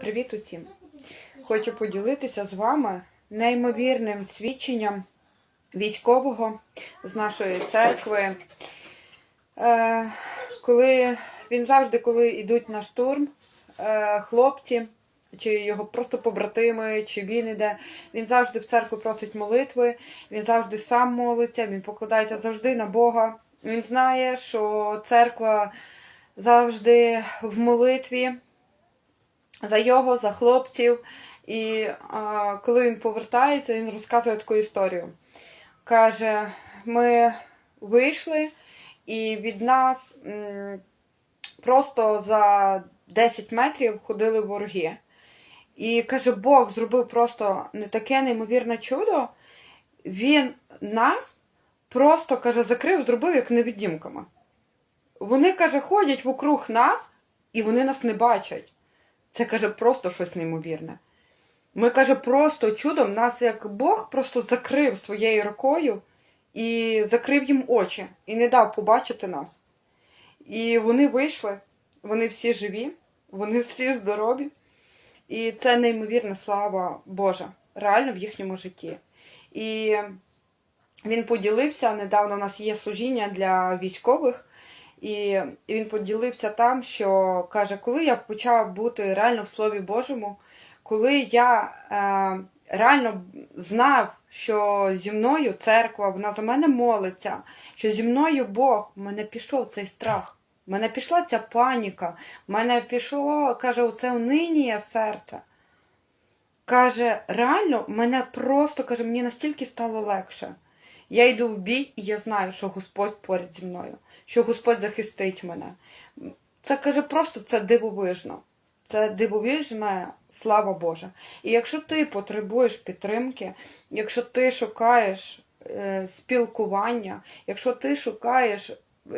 Привіт усім! Хочу поділитися з вами неймовірним свідченням військового з нашої церкви. Е, коли він завжди, коли йдуть на штурм, е, хлопці, чи його просто побратими, чи він іде, він завжди в церкву просить молитви, він завжди сам молиться, він покладається завжди на Бога. Він знає, що церква завжди в молитві за його, за хлопців. І а, коли він повертається, він розказує таку історію. Каже: ми вийшли, і від нас м, просто за 10 метрів ходили вороги. І каже, Бог зробив просто не таке неймовірне чудо. Він нас просто каже, закрив, зробив як невидімками. Вони, каже, ходять вокруг нас, і вони нас не бачать. Це каже просто щось неймовірне. Ми каже, просто чудом нас як Бог просто закрив своєю рукою і закрив їм очі і не дав побачити нас. І вони вийшли, вони всі живі, вони всі здорові. І це неймовірна слава Божа, реально в їхньому житті. І він поділився недавно. У нас є служіння для військових. І він поділився там, що каже, коли я почав бути реально в Слові Божому, коли я е, реально знав, що зі мною церква, вона за мене молиться, що зі мною Бог, в мене пішов цей страх, в мене пішла ця паніка, в мене пішло, каже, оце унинія серця. Каже, реально, мене просто каже, мені настільки стало легше. Я йду в бій, і я знаю, що Господь поряд зі мною, що Господь захистить мене. Це каже, просто це дивовижно. Це дивовижна слава Божа. І якщо ти потребуєш підтримки, якщо ти шукаєш е, спілкування, якщо ти шукаєш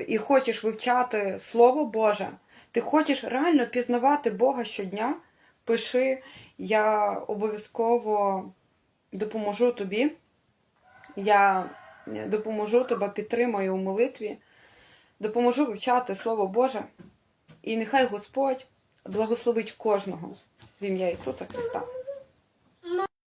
і хочеш вивчати Слово Боже, ти хочеш реально пізнавати Бога щодня, пиши, я обов'язково допоможу тобі. Я допоможу тебе, підтримаю у молитві, допоможу вивчати Слово Боже. І нехай Господь благословить кожного в ім'я Ісуса Христа.